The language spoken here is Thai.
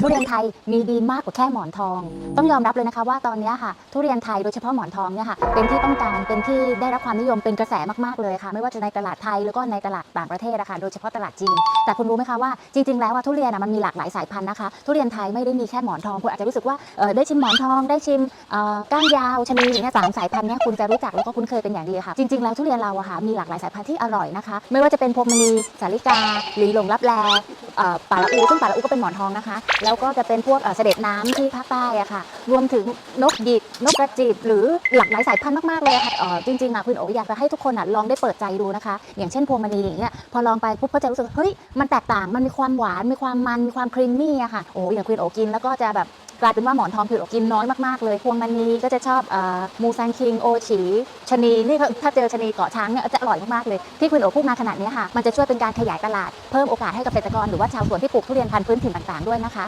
ทุเรียนไทยมีดีมากกว่าแค่หมอนทอง ต้องยอมรับเลยนะคะว่าตอนนี้ค่ะทุเรียนไทยโดยเฉพาะหมอนทองเนี่ยค่ะเป็นที่ต้องการเป็นที่ได้รับความนิยมเป็นกระแสมากๆเลยค่ะ ไม่ว่าจะในตลาดไทยแล้วก็ในตลาดต่างประเทศนะคะโดยเฉพาะตลาดจีน แต่คุณรู้ไหมคะว่าจริงๆแล้วว่าทุเรียนมันมีหลากหลายสายพันธุ์นะคะ ทุเรียนไทยไม่ได้มีแค่หมอนทองคุณอาจจะรู้สึกว่าได้ชิมหมอนทองได้ชิมก้านยาวชะนีอย่างเงี้ยสามสายพันธุ์เนี้ยคุณจะรู้จักแล้วก็คุ้นเคยเป็นอย่างดีค่ะ จริงๆแล้วทุเรียนเราอะค่ะมีหลากหลายสายพันธุ์ที่อร่อยนะคะ ไม่ว่าจะเป็นพวงมณีสาลิกาหลีหลงลับแลเอ่อป่าละอูซึ่งป่าละอูก็เป็นหมอนทองนะคะแแล้วก็จะเป็นพวกเสด็จน้ำที่ภาคใต้อะค่ะ รวมถึงนกหยิกนกกระจิบหรือหลากหลายสายพันธุ์มากๆเลยค่ะจริงๆอะคุณโออยากจะให้ทุกคนอะลองได้เปิดใจดูนะคะ อย่างเช่นพวงมณีอย่างเงี้ยพอลองไปปุ๊บก็จะรู้สึกเฮ้ยมันแตกต่างมันมีความหวานมีความมันมีความครีมมี่อะค่ะโอ้อย่างคุณโอกินแล้วก็จะแบบกลายเป็นว่าหมอนทองคุณโอกินน้อยมาก ๆ เลย พวงมณีก็จะชอบอมูซันคิง โอฉีชะนี นี่ถ้าเจอชะนีเกาะช้างเนี่ยจะอร่อยมาก ๆ เลย ที่คุณโอพูดมาขนาดนี้ค่ะ มันจะช่วยเป็นการขยายตลาด เพิ่มโอกาสให้เกษตรกรหรือว่าชาวสวนที่ปลูกทุเรียนพันธุ์พื้นถิ่นต่าง ๆ ด้วยนะคะ